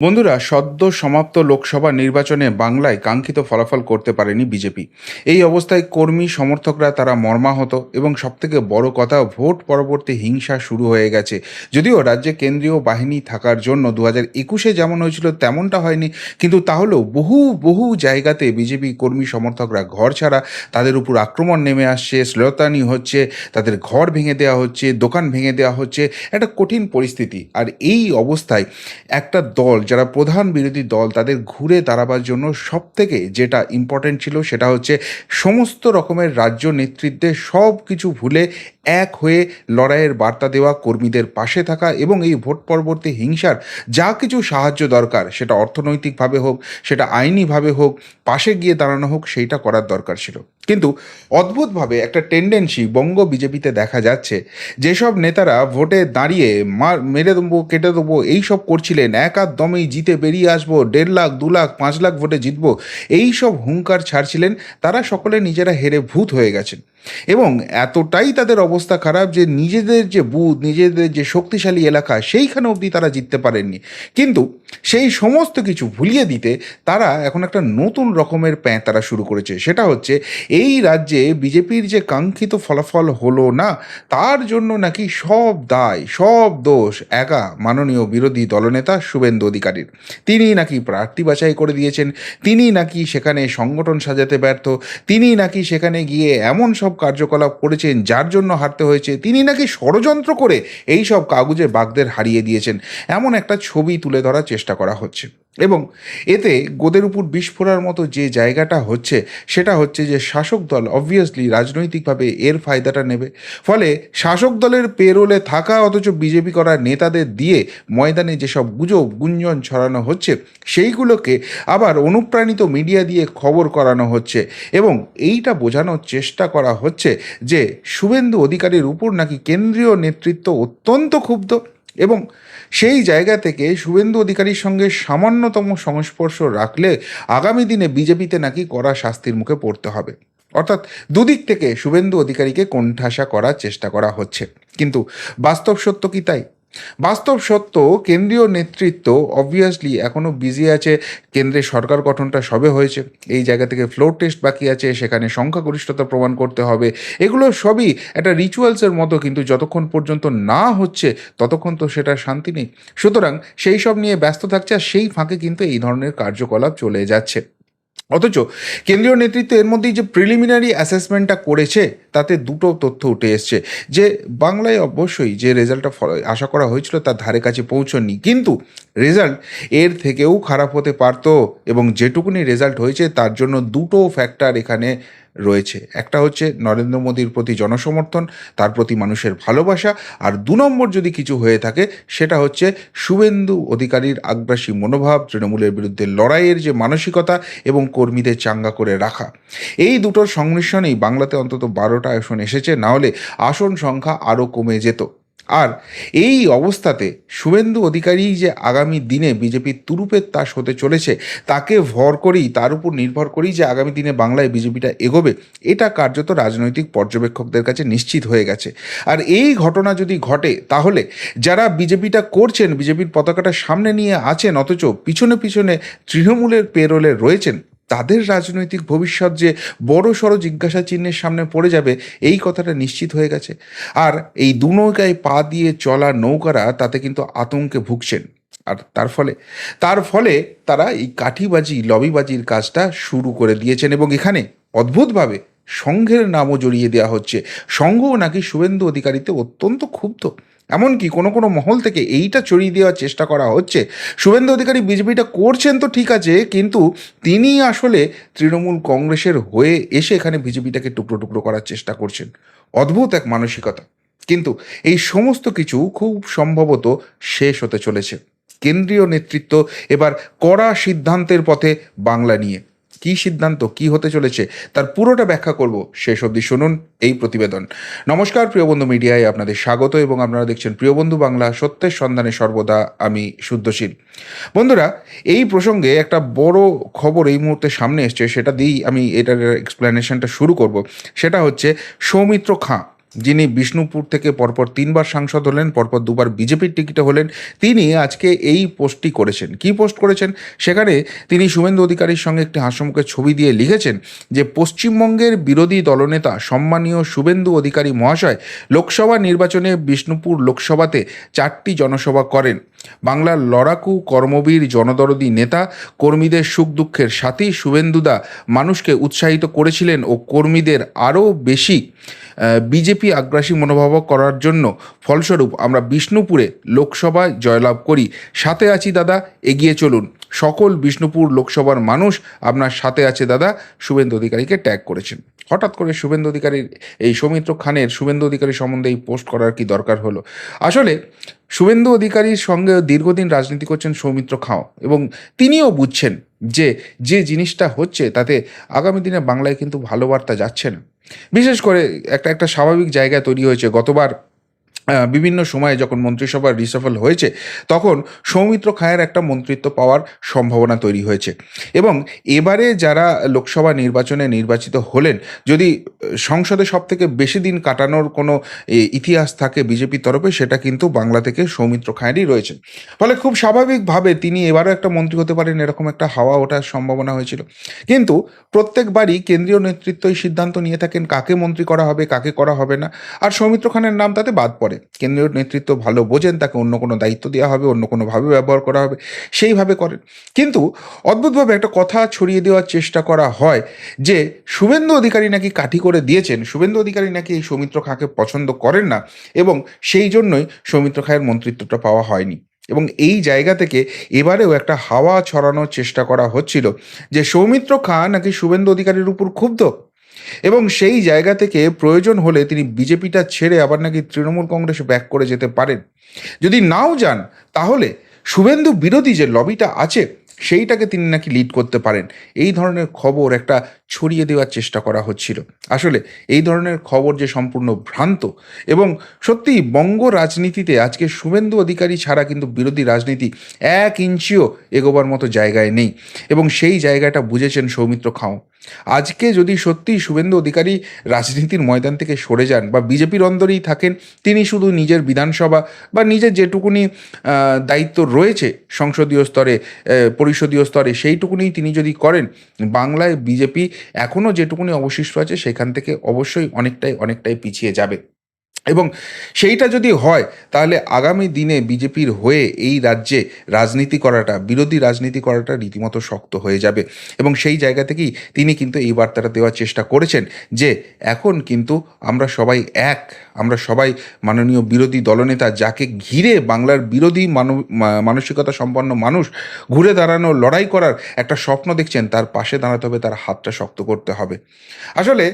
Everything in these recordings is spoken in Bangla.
বন্ধুরা, সদ্য সমাপ্ত লোকসভা নির্বাচনে বাংলায় কাঙ্ক্ষিত ফলাফল করতে পারেনি বিজেপি। এই অবস্থায় কর্মী সমর্থকরা তারা মর্মাহত এবং সবথেকে বড় কথা, ভোট পরবর্তী হিংসা শুরু হয়ে গেছে। যদিও রাজ্যে কেন্দ্রীয় বাহিনী থাকার জন্য দু হাজার একুশে যেমন হয়েছিল, তেমনটা হয়নি। কিন্তু তাহলেও বহু বহু জায়গাতে বিজেপি কর্মী সমর্থকরা ঘর ছাড়া তাদের উপর আক্রমণ নেমে আসছে, শ্লীলতানি হচ্ছে, তাদের ঘর ভেঙে দেওয়া হচ্ছে, দোকান ভেঙে দেওয়া হচ্ছে। একটা কঠিন পরিস্থিতি। আর এই অবস্থায় একটা দল যারা প্রধান বিরোধী দল, তাদের ঘুরে দাঁড়াবার জন্য সব থেকে যেটা ইম্পর্টেন্ট ছিল সেটা হচ্ছে সমস্ত রকমের রাজ্য নেতৃত্বে সব কিছু ভুলে এক হয়ে লড়াইয়ের বার্তা দেওয়া, কর্মীদের পাশে থাকা এবং এই ভোট পরবর্তী হিংসার যা কিছু সাহায্য দরকার, সেটা অর্থনৈতিকভাবে হোক, সেটা আইনিভাবে হোক, পাশে গিয়ে দাঁড়ানো হোক, সেইটা করার দরকার ছিল। কিন্তু অদ্ভুতভাবে একটা টেন্ডেন্সি বঙ্গ বিজেপিতে দেখা যাচ্ছে, যেসব নেতারা ভোটে দাঁড়িয়ে মার, মেরে দেবো, কেটে দেবো, এইসব করছিলেন, এক দমেই জিতে বেরিয়ে আসব, দেড় লাখ, দু লাখ, পাঁচ লাখ ভোটে জিতব, এই সব হুঙ্কার ছাড়ছিলেন, তারা সকলে নিজেরা হেরে ভূত হয়ে গেছেন। এবং এতটাই তাদের অবস্থা খারাপ যে নিজেদের যে বুথ নিজেদের যে শক্তিশালী এলাকা, সেইখানে অবধি তারা জিততে পারেননি। কিন্তু সেই সমস্ত কিছু ভুলিয়ে দিতে তারা এখন একটা নতুন রকমের প্যাঁ তারা শুরু করেছে। সেটা হচ্ছে, এই রাজ্যে বিজেপির যে কাঙ্ক্ষিত ফলাফল হলো না, তার জন্য নাকি সব দায়, সব দোষ একা মাননীয় বিরোধী দলনেতা শুভেন্দু অধিকারীর। তিনি নাকি প্রার্থী বাছাই করে দিয়েছেন, তিনি নাকি সেখানে সংগঠন সাজাতে ব্যর্থ, তিনি নাকি সেখানে গিয়ে এমন সব কার্যকলাপ করেছেন, যার জন্য হারতে হয়েছে, তিনি নাকি ষড়যন্ত্র করে এই সব কাগজে বাগদের হারিয়ে দিয়েছেন, এমন একটা ছবি তুলে ধরার চেষ্টা করা হচ্ছে। এবং এতে গোদের উপর বিস্ফোরার মতো যে জায়গাটা হচ্ছে, সেটা হচ্ছে যে শাসক দল অবভিয়াসলি রাজনৈতিকভাবে এর ফায়দাটা নেবে। ফলে শাসক দলের পেরোলে থাকা অথচ বিজেপি করা নেতাদের দিয়ে ময়দানে যেসব গুজব, গুঞ্জন ছড়ানো হচ্ছে, সেইগুলোকে আবার অনুপ্রাণিত মিডিয়া দিয়ে খবর করানো হচ্ছে এবং এইটা বোঝানোর চেষ্টা করা হচ্ছে যে শুভেন্দু অধিকারীর উপর নাকি কেন্দ্রীয় নেতৃত্ব অত্যন্ত ক্ষুব্ধ এবং সেই জায়গা থেকে শুভেন্দু অধিকারীর সঙ্গে সামান্যতম সংস্পর্শ রাখলে আগামী দিনে বিজেপিতে নাকি কড়া শাস্তির মুখে পড়তে হবে। অর্থাৎ দুদিক থেকে শুভেন্দু অধিকারীকে কোণঠাসা করার চেষ্টা করা হচ্ছে। কিন্তু বাস্তব সত্য কি তাই? বাস্তব সত্য, কেন্দ্রীয় নেতৃত্ব অবভিয়াসলি এখনও বিজি আছে, কেন্দ্রের সরকার গঠনটা সবে হয়েছে, এই জায়গা থেকে ফ্লোর টেস্ট বাকি আছে, সেখানে সংখ্যাগরিষ্ঠতা প্রমাণ করতে হবে, এগুলো সবই একটা রিচুয়ালসের মতো, কিন্তু যতক্ষণ পর্যন্ত না হচ্ছে, ততক্ষণ তো সেটা শান্তি নেই, সুতরাং সেই সব নিয়ে ব্যস্ত থাকছে আর সেই ফাঁকে কিন্তু এই ধরনের কার্যকলাপ চলে যাচ্ছে। অথচ কেন্দ্রীয় নেতৃত্ব এর মধ্যেই যে প্রিলিমিনারি অ্যাসেসমেন্টটা করেছে, তাতে দুটো তথ্য উঠে এসছে। যে বাংলায় অবশ্যই যে রেজাল্টটা আশা করা হয়েছিল তার ধারে কাছে পৌঁছননি কিন্তু রেজাল্ট এর থেকেও খারাপ হতে পারত এবং যেটুকুনি রেজাল্ট হয়েছে তার জন্য দুটো ফ্যাক্টর এখানে রয়েছে। একটা হচ্ছে নরেন্দ্র মোদীর প্রতি জনসমর্থন, তার প্রতি মানুষের ভালোবাসা, আর দু নম্বর যদি কিছু হয়ে থাকে, সেটা হচ্ছে শুভেন্দু অধিকারীর আগ্রাসী মনোভাব, তৃণমূলের বিরুদ্ধে লড়াইয়ের যে মানসিকতা এবং কর্মীদের চাঙ্গা করে রাখা। এই দুটোর সংমিশ্রণেই বাংলাতে অন্তত বারোটা আসন এসেছে, না হলে আসন সংখ্যা আরও কমে যেত। আর এই অবস্থাতে শুভেন্দু অধিকারী যে আগামী দিনে বিজেপির তুরুপের তাস হতে চলেছে, তাকে ভর করেই, তার উপর নির্ভর করেই যে আগামী দিনে বাংলায় বিজেপিটা এগোবে, এটা কার্যত রাজনৈতিক পর্যবেক্ষকদের কাছে নিশ্চিত হয়ে গেছে। আর এই ঘটনা যদি ঘটে, তাহলে যারা বিজেপিটা করছেন, বিজেপির পতাকাটা সামনে নিয়ে আছেন, অথচ পিছনে পিছনে তৃণমূলের পেরোলে রয়েছেন তাদের রাজনৈতিক ভবিষ্যৎ যে বড় সড়ো জিজ্ঞাসা চিহ্নের সামনে পড়ে যাবে, এই কথাটা নিশ্চিত হয়ে গেছে। আর এই দু নৌকায় পা দিয়ে চলা নৌকারা তাতে কিন্তু আতঙ্কে ভুগছেন। আর তার ফলে তার ফলে তারা এই কাঠিবাজি, লবিবাজির কাজটা শুরু করে দিয়েছেন এবং এখানে অদ্ভুতভাবে সংঘের নামও জড়িয়ে দেওয়া হচ্ছে। সংঘও নাকি শুভেন্দু অধিকারীতে অত্যন্ত ক্ষুব্ধ। এমনকি কোনো কোনো মহল থেকে এইটা চড়িয়ে দেওয়ার চেষ্টা করা হচ্ছে। শুভেন্দু অধিকারী বিজেপিটা করছেন তো ঠিক আছে, কিন্তু তিনি আসলে তৃণমূল কংগ্রেসের হয়ে এসে এখানে বিজেপিটাকে টুকরো টুকরো করার চেষ্টা করছেন। অদ্ভুত এক মানসিকতা। কিন্তু এই সমস্ত কিছু খুব সম্ভবত শেষ হতে চলেছে। কেন্দ্রীয় নেতৃত্ব এবার কড়া সিদ্ধান্তের পথে বাংলা নিয়ে। কী সিদ্ধান্ত, কি হতে চলেছে, তার পুরোটা ব্যাখ্যা করব শেষ অবধি শুনুন এই প্রতিবেদন। নমস্কার প্রিয় বন্ধু মিডিয়ায়, আপনাদের স্বাগত এবং আপনারা দেখছেন প্রিয় বন্ধু বাংলা, সত্যের সন্ধানে সর্বদা আমি শুদ্ধশীল। বন্ধুরা, এই প্রসঙ্গে একটা বড় খবর এই মুহূর্তে সামনে এসছে, সেটা দিয়েই আমি এটার এক্সপ্লেনেশনটা শুরু করব। সেটা হচ্ছে সৌমিত্র খাঁ। যিনি বিষ্ণুপুর থেকে পরপর তিনবার সাংসদ হলেন, পরপর দুবার বিজেপির টিকিটে হলেন, তিনি আজকে এই পোস্টটি করেছেন। কি পোস্ট করেছেন? সেখানে তিনি শুভেন্দু অধিকারীর সঙ্গে একটি হাস্যমুখের ছবি দিয়ে লিখেছেন যে, পশ্চিমবঙ্গের বিরোধী দলনেতা সম্মানীয় শুভেন্দু অধিকারী মহাশয় লোকসভা নির্বাচনে বিষ্ণুপুর লোকসভাতে চারটি জনসভা করেন। বাংলার লড়াকু কর্মবীর জনদরদী নেতা কর্মীদের সুখ দুঃখের সাথী শুভেন্দুদা মানুষকে উৎসাহিত করেছিলেন ও কর্মীদের আরও বেশি বিজেপি আগ্রাসী মনোভাব করার জন্য। ফলস্বরূপ আমরা বিষ্ণুপুরে লোকসভায় জয়লাভ করি। সাথে আছি দাদা, এগিয়ে চলুন। সকল বিষ্ণুপুর লোকসভার মানুষ আপনার সাথে আছে দাদা, শুভেন্দু অধিকারীকে ট্যাগ করেছেন। হঠাৎ করে শুভেন্দু অধিকারীর এই সৌমিত্র খানের শুভেন্দু অধিকারী সম্বন্ধে এই পোস্ট করার কি দরকার হলো? আসলে শুভেন্দু অধিকারীর সঙ্গে দীর্ঘদিন রাজনীতি করছেন সৌমিত্র খাও এবং তিনিও বুঝছেন যে যে জিনিসটা হচ্ছে তাতে আগামী দিনে বাংলায় কিন্তু ভালো বার্তা যাচ্ছে না। বিশেষ করে একটা একটা স্বাভাবিক জায়গা তৈরি হয়েছে। গতবার বিভিন্ন সময়ে যখন মন্ত্রিসভার রিসাফল হয়েছে, তখন সৌমিত্র খায়ের একটা মন্ত্রিত্ব পাওয়ার সম্ভাবনা তৈরি হয়েছে। এবং এবারে যারা লোকসভা নির্বাচনে নির্বাচিত হলেন, যদি সংসদে সব থেকে বেশি দিন কাটানোর কোনো ইতিহাস থাকে বিজেপির তরফে, সেটা কিন্তু বাংলা থেকে সৌমিত্র খায়েরই রয়েছে। ফলে খুব স্বাভাবিকভাবে তিনি এবারও একটা মন্ত্রী হতে পারেন, এরকম একটা হাওয়া ওঠার সম্ভাবনা হয়েছিল। কিন্তু প্রত্যেকবারই কেন্দ্রীয় নেতৃত্ব এই সিদ্ধান্ত নিয়ে থাকেন কাকে মন্ত্রী করা হবে, কাকে করা হবে না। আর সৌমিত্র খানের নাম তাতে বাদ পড়ে। কেন্দ্রীয় নেতৃত্ব ভালো বোঝেন, তাকে অন্য কোনো দায়িত্ব দেওয়া হবে, অন্য কোনোভাবে ব্যবহার করা হবে, সেইভাবে করেন। কিন্তু অদ্ভুতভাবে একটা কথা ছড়িয়ে দেওয়ার চেষ্টা করা হয় যে শুভেন্দু অধিকারী নাকি কাঠি করে দিয়েছেন, শুভেন্দু অধিকারী নাকি এই সৌমিত্র খাঁকে পছন্দ করেন না এবং সেই জন্যই সৌমিত্র খায়ের মন্ত্রিত্বটা পাওয়া হয়নি। এবং এই জায়গা থেকে এবারেও একটা হাওয়া ছড়ানোর চেষ্টা করা হচ্ছিল যে সৌমিত্র খাঁ নাকি শুভেন্দু অধিকারীর উপর ক্ষুব্ধ। এবং সেই জায়গা থেকে প্রয়োজন হলে তিনি বিজেপিটা ছেড়ে আবার নাকি তৃণমূল কংগ্রেসে ব্যাক করে যেতে পারেন। যদি নাও যান, তাহলে শুভেন্দু বিরোধী যে লবিটা আছে, সেইটাকে তিনি নাকি লিড করতে পারেন। এই ধরনের খবর একটা ছড়িয়ে দেওয়ার চেষ্টা করা হচ্ছিল। আসলে এই ধরনের খবর যে সম্পূর্ণ ভ্রান্ত এবং সত্যিই বঙ্গ রাজনীতিতে আজকে শুভেন্দু অধিকারী ছাড়া কিন্তু বিরোধী রাজনীতি এক ইঞ্চিও এগোবার মতো জায়গায় নেই এবং সেই জায়গাটা বুঝেছেন সৌমিত্র খাও। আজকে যদি সত্যিই শুভেন্দু অধিকারী রাজনীতির ময়দান থেকে সরে যান বা বিজেপির অন্দরেই থাকেন, তিনি শুধু নিজের বিধানসভা বা নিজের যেটুকুনি দায়িত্ব রয়েছে সংসদীয় স্তরে পরিষদীয় স্তরে সেইটুকুনি তিনি যদি করেন, বাংলায় বিজেপি এখনও যেটুকুনি অবশিষ্ট আছে সেখান থেকে অবশ্যই অনেকটাই অনেকটাই পিছিয়ে যাবে। এবং সেইটা যদি হয়, তাহলে আগামী দিনে বিজেপির হয়ে এই রাজ্যে রাজনীতি করাটা, বিরোধী রাজনীতি করাটা রীতিমতো শক্ত হয়ে যাবে। এবং সেই জায়গা থেকেই তিনি কিন্তু এই বার্তাটা দেওয়ার চেষ্টা করেছেন যে, এখন কিন্তু আমরা সবাই এক, আমরা সবাই মাননীয় বিরোধী দলনেতা, যাকে ঘিরে বাংলার বিরোধী মানসিকতা সম্পন্ন মানুষ ঘুরে দাঁড়ানো লড়াই করার একটা স্বপ্ন দেখছেন, তার পাশে দাঁড়াতে হবে, তার হাতটা শক্ত করতে হবে। আসলে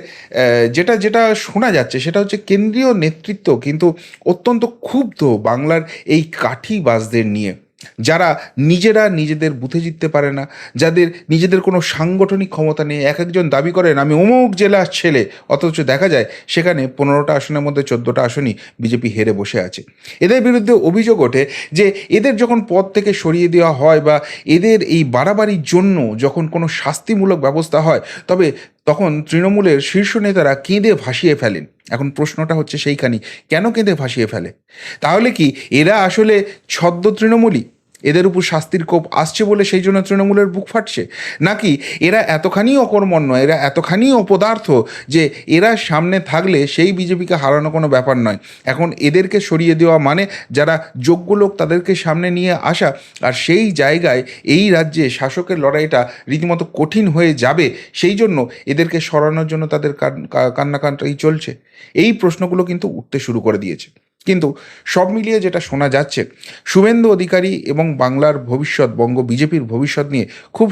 যেটা যেটা শোনা যাচ্ছে, সেটা হচ্ছে কেন্দ্রীয় নেতৃত্ব কিন্তু অত্যন্ত ক্ষুব্ধ বাংলার এই কাঠিবাজদের নিয়ে। যারা নিজেরা নিজেদের বুথে জিততে পারে না, যাদের নিজেদের কোনো সাংগঠনিক ক্ষমতা নেই এক একজন দাবি করেন, আমি অমুক জেলার ছেলে। অথচ দেখা যায়, সেখানে পনেরোটা আসনের মধ্যে চোদ্দোটা আসনই বিজেপি হেরে বসে আছে। এদের বিরুদ্ধে অভিযোগ ওঠে যে, এদের যখন পদ থেকে সরিয়ে দেওয়া হয় বা এদের এই বাড়াবাড়ির জন্য যখন কোনো শাস্তিমূলক ব্যবস্থা হয়, তবে তখন তৃণমূলের শীর্ষ নেতারা কেঁদে ভাসিয়ে ফেলেন। এখন প্রশ্নটা হচ্ছে সেইখানি কেন কেঁদে ভাসিয়ে ফেলে? তাহলে কি এরা আসলে ছদ্ম তৃণমূলই? এদের উপর শাস্তির কোপ আসছে বলে সেই জন্য তৃণমূলের বুক ফাটছে? নাকি এরা এতখানি অকর্মণ্য, এরা এতখানি অপদার্থ যে এরা সামনে থাকলে সেই বিজেপিকে হারানো কোনো ব্যাপার নয়। এখন এদেরকে সরিয়ে দেওয়া মানে যারা যোগ্য লোক তাদেরকে সামনে নিয়ে আসা, আর সেই জায়গায় এই রাজ্যে শাসকের লড়াইটা রীতিমতো কঠিন হয়ে যাবে, সেই জন্য এদেরকে সরানোর জন্য তাদের কান- কা- কান্নাকান্নাই চলছে। এই প্রশ্নগুলো কিন্তু উঠতে শুরু করে দিয়েছে। কিন্তু সব মিলিয়ে যেটা শোনা যাচ্ছে, শুভেন্দু অধিকারী এবং বাংলার ভবিষ্যৎ, বঙ্গ বিজেপির ভবিষ্যৎ নিয়ে খুব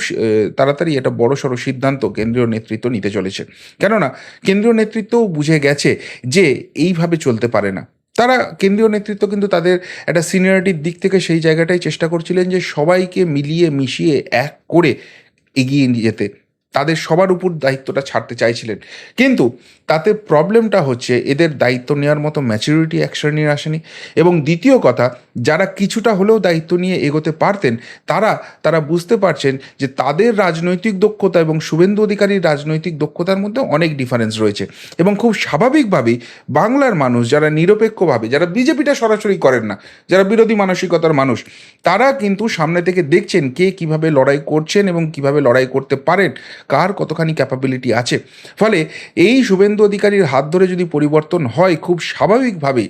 তাড়াতাড়ি একটা বড়সড় সিদ্ধান্ত কেন্দ্রীয় নেতৃত্ব নিতে চলেছে। কেননা, কেন্দ্রীয় নেতৃত্বও বুঝে গেছে যে এইভাবে চলতে পারে না। তারা কেন্দ্রীয় নেতৃত্ব কিন্তু তাদের একটা সিনিয়রিটির দিক থেকে সেই জায়গাটাই চেষ্টা করছিলেন যে সবাইকে মিলিয়ে মিশিয়ে এক করে এগিয়ে যেতে। তাদের সবার উপর দায়িত্বটা ছাড়তে চাইছিলেন। কিন্তু তাতে প্রবলেমটা হচ্ছে এদের দায়িত্ব নেওয়ার মতো ম্যাচুরিটি এক শ্রেণির আসেনি এবং দ্বিতীয় কথা, যারা কিছুটা হলেও দায়িত্ব নিয়ে এগোতে পারতেন, তারা তারা বুঝতে পারছেন যে তাদের রাজনৈতিক দক্ষতা এবং শুভেন্দু অধিকারীর রাজনৈতিক দক্ষতার মধ্যে অনেক ডিফারেন্স রয়েছে। এবং খুব স্বাভাবিকভাবেই বাংলার মানুষ যারা নিরপেক্ষভাবে, যারা বিজেপিটা সরাসরি করেন না, যারা বিরোধী মানসিকতার মানুষ, তারা কিন্তু সামনে থেকে দেখছেন কে কীভাবে লড়াই করছেন এবং কীভাবে লড়াই করতে পারেন। কার কতখানি ক্যাপাবিলিটি আছে? ফলে এই শুভেন্দু অধিকারীর হাত ধরে যদি পরিবর্তন হয়, খুব স্বাভাবিকভাবেই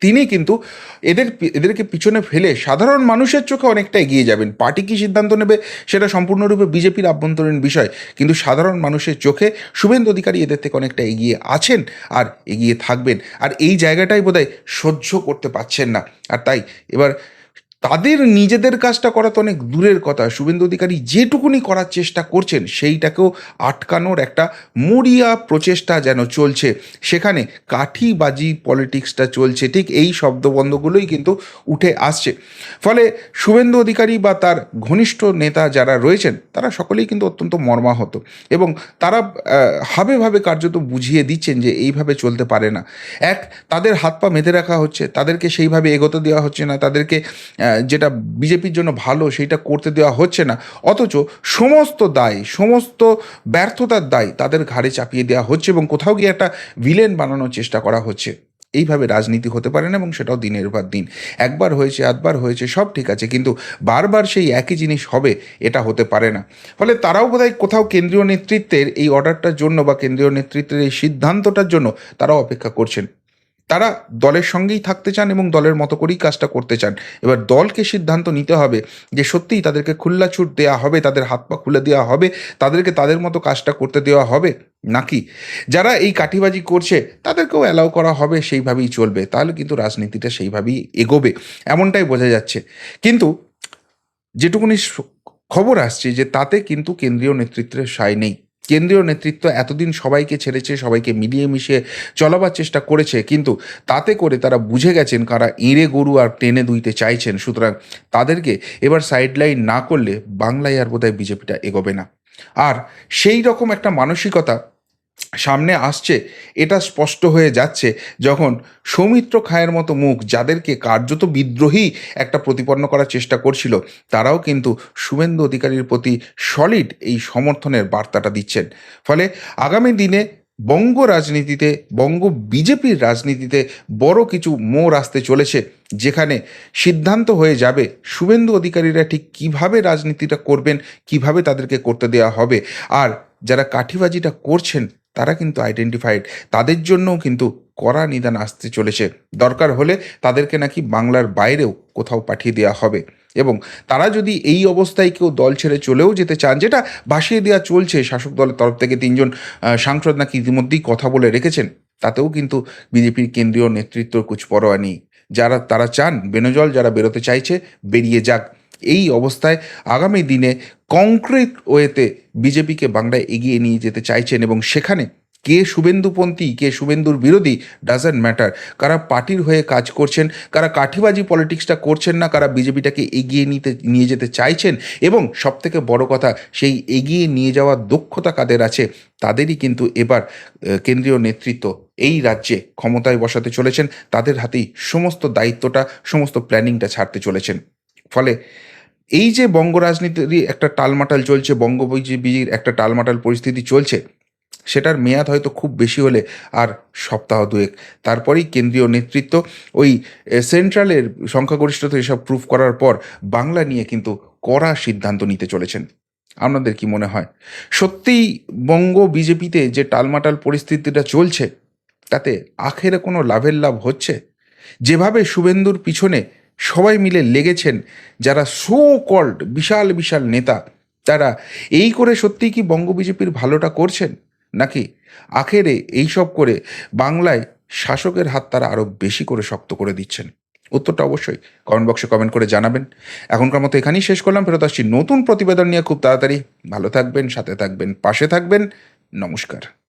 তিনি কিন্তু এদের এদেরকে পিছনে ফেলে সাধারণ মানুষের চোখে অনেকটা এগিয়ে যাবেন। পার্টি কী সিদ্ধান্ত নেবে সেটা সম্পূর্ণরূপে বিজেপির আভ্যন্তরীণ বিষয়। কিন্তু সাধারণ মানুষের চোখে শুভেন্দু অধিকারী এদের থেকে অনেকটা এগিয়ে আছেন আর এগিয়ে থাকবেন। আর এই জায়গাটাই বোধহয় সহ্য করতে পারছেন না। আর তাই এবার তাদের নিজেদের কাজটা করা তো অনেক দূরের কথা। শুভেন্দু অধিকারী যেটুকুনি করার চেষ্টা করছেন সেইটাকেও আটকানোর একটা মরিয়া প্রচেষ্টা যেন চলছে। সেখানে কাঠিবাজি পলিটিক্সটা চলছে ঠিক এই শব্দবন্ধগুলোই কিন্তু উঠে আসছে। ফলে শুভেন্দু অধিকারী বা তার ঘনিষ্ঠ নেতা যারা রয়েছেন তারা সকলেই কিন্তু অত্যন্ত মর্মাহত এবং তারা আহ, হাবে ভাবে কার্যত বুঝিয়ে দিচ্ছেন যে এইভাবে চলতে পারে না। এক তাদের হাত পা বেঁধে রাখা হচ্ছে তাদেরকে সেইভাবে এগোতে দেওয়া হচ্ছে না তাদেরকে যেটা বিজেপির জন্য ভালো, সেইটা করতে দেওয়া হচ্ছে না। অথচ সমস্ত দায়, সমস্ত ব্যর্থতার দায় তাদের ঘাড়ে চাপিয়ে দেওয়া হচ্ছে এবং কোথাও গিয়ে একটা ভিলেন বানানোর চেষ্টা করা হচ্ছে। এইভাবে রাজনীতি হতে পারে না এবং সেটাও দিনের পর দিন। একবার হয়েছে, আধবার হয়েছে, সব ঠিক আছে, কিন্তু বারবার সেই একই জিনিস হবে, এটা হতে পারে না। ফলে তারাও বোধহয় কোথাও কেন্দ্রীয় নেতৃত্বের এই অর্ডারটার জন্য বা কেন্দ্রীয় নেতৃত্বের এই সিদ্ধান্তটার জন্য তারাও অপেক্ষা করছেন। তারা দলের সঙ্গেই থাকতে চান এবং দলের মতো করেই কাজটা করতে চান। এবার দলকে সিদ্ধান্ত নিতে হবে যে সত্যিই তাদেরকে খুল্লা ছুট দেওয়া হবে, তাদের হাত পা খুলে দেওয়া হবে, তাদেরকে তাদের মতো কাজটা করতে দেওয়া হবে নাকি? যারা এই কাঠিবাজি করছে, তাদেরকেও অ্যালাউ করা হবে, সেইভাবেই চলবে। তাহলে কিন্তু রাজনীতিটা সেইভাবেই এগোবে, এমনটাই বোঝা যাচ্ছে। কিন্তু যেটুকুনি খবর আসছে যে তাতে কিন্তু কেন্দ্রীয় নেতৃত্বের সায় নেই। কেন্দ্রীয় নেতৃত্ব এতদিন সবাইকে ছেড়েছে, সবাইকে মিলিয়ে মিশিয়ে চলাবার চেষ্টা করেছে, কিন্তু তাতে করে তারা বুঝে গেছেন কারা এঁড়ে গরু আর টেনে দুইতে চাইছেন। সুতরাং তাদেরকে এবার সাইডলাইন না করলে বাংলায় আর বোধহয় বিজেপিটা এগোবে না। আর সেই রকম একটা মানসিকতা সামনে আসছে, এটা স্পষ্ট হয়ে যাচ্ছে যখন সৌমিত্র খায়ের মতো মুখ যাদেরকে কার্যত বিদ্রোহী একটা প্রতিপন্ন করার চেষ্টা করছিল, তারাও কিন্তু শুভেন্দু অধিকারীর প্রতি সলিড এই সমর্থনের বার্তাটা দিচ্ছেন। ফলে আগামী দিনে বঙ্গ রাজনীতিতে, বঙ্গ বিজেপির রাজনীতিতে বড় কিছু মোড় আসতে চলেছে, যেখানে সিদ্ধান্ত হয়ে যাবে শুভেন্দু অধিকারীরা ঠিক কীভাবে রাজনীতিটা করবেন, কীভাবে তাদেরকে করতে দেওয়া হবে, আর যারা কাঠিবাজিটা করছেন তারা কিন্তু আইডেন্টিফাইড তাদের জন্যও কিন্তু কড়া নিদান আসতে চলেছে। দরকার হলে তাদেরকে নাকি বাংলার বাইরেও কোথাও পাঠিয়ে দেওয়া হবে। এবং তারা যদি এই অবস্থায় কেউ দল ছেড়ে চলেও যেতে চান, যেটা ভাসিয়ে দেওয়া চলছে শাসক দলের তরফ থেকে তিনজন সাংসদ নাকি ইতিমধ্যেই কথা বলে রেখেছেন, তাতেও কিন্তু বিজেপির কেন্দ্রীয় নেতৃত্ব কুচ পরোয়া নেই। যারা, তারা চান, বেনজল যারা বেরোতে চাইছে, বেরিয়ে যাক। এই অবস্থায় আগামী দিনে কংক্রিট ওয়েতে বিজেপিকে বাংলায় এগিয়ে নিয়ে যেতে চাইছেন এবং সেখানে কে শুভেন্দুপন্থী, কে শুভেন্দুর বিরোধী ডাজেন্ট ম্যাটার কারা পার্টির হয়ে কাজ করছেন, কারা কাঠিবাজি পলিটিক্সটা করছেন না, কারা বিজেপিটাকে এগিয়ে নিতে, নিয়ে যেতে চাইছেন এবং সবথেকে বড় কথা, সেই এগিয়ে নিয়ে যাওয়ার দক্ষতা কাদের আছে, তাদেরই কিন্তু এবার কেন্দ্রীয় নেতৃত্ব এই রাজ্যে ক্ষমতায় বসাতে চলেছেন। তাদের হাতেই সমস্ত দায়িত্বটা, সমস্ত প্ল্যানিংটা ছাড়তে চলেছেন। ফলে এই যে বঙ্গ রাজনীতির একটা টালমাটাল চলছে, বঙ্গ বিজেপির একটা টালমাটাল পরিস্থিতি চলছে, সেটার মেয়াদ হয়তো খুব বেশি হলে আর সপ্তাহ দুয়েক। তারপরেই কেন্দ্রীয় নেতৃত্ব ওই সেন্ট্রালের সংখ্যাগরিষ্ঠতা এসব প্রুফ করার পর বাংলা নিয়ে কিন্তু কড়া সিদ্ধান্ত নিতে চলেছেন। আপনাদের কি মনে হয়? সত্যিই বঙ্গ বিজেপিতে যে টালমাটাল পরিস্থিতিটা চলছে, তাতে আখেরে কোনো লাভের লাভ হচ্ছে? যেভাবে শুভেন্দুর পিছনে সবাই মিলে লেগেছেন যারা সো কল্ড বিশাল বিশাল নেতা, তারা এই করে সত্যিই কি বঙ্গ বিজেপির ভালোটা করছেন? নাকি আখেরে এইসব করে বাংলায় শাসকের হাত তারা আরও বেশি করে শক্ত করে দিচ্ছেন? উত্তরটা অবশ্যই কমেন্ট বক্সে কমেন্ট করে জানাবেন। এখনকার মতো এখানেই শেষ করলাম। ফেরত আসছি নতুন প্রতিবেদন নিয়ে খুব তাড়াতাড়ি। ভালো থাকবেন, সাথে থাকবেন, পাশে থাকবেন। নমস্কার।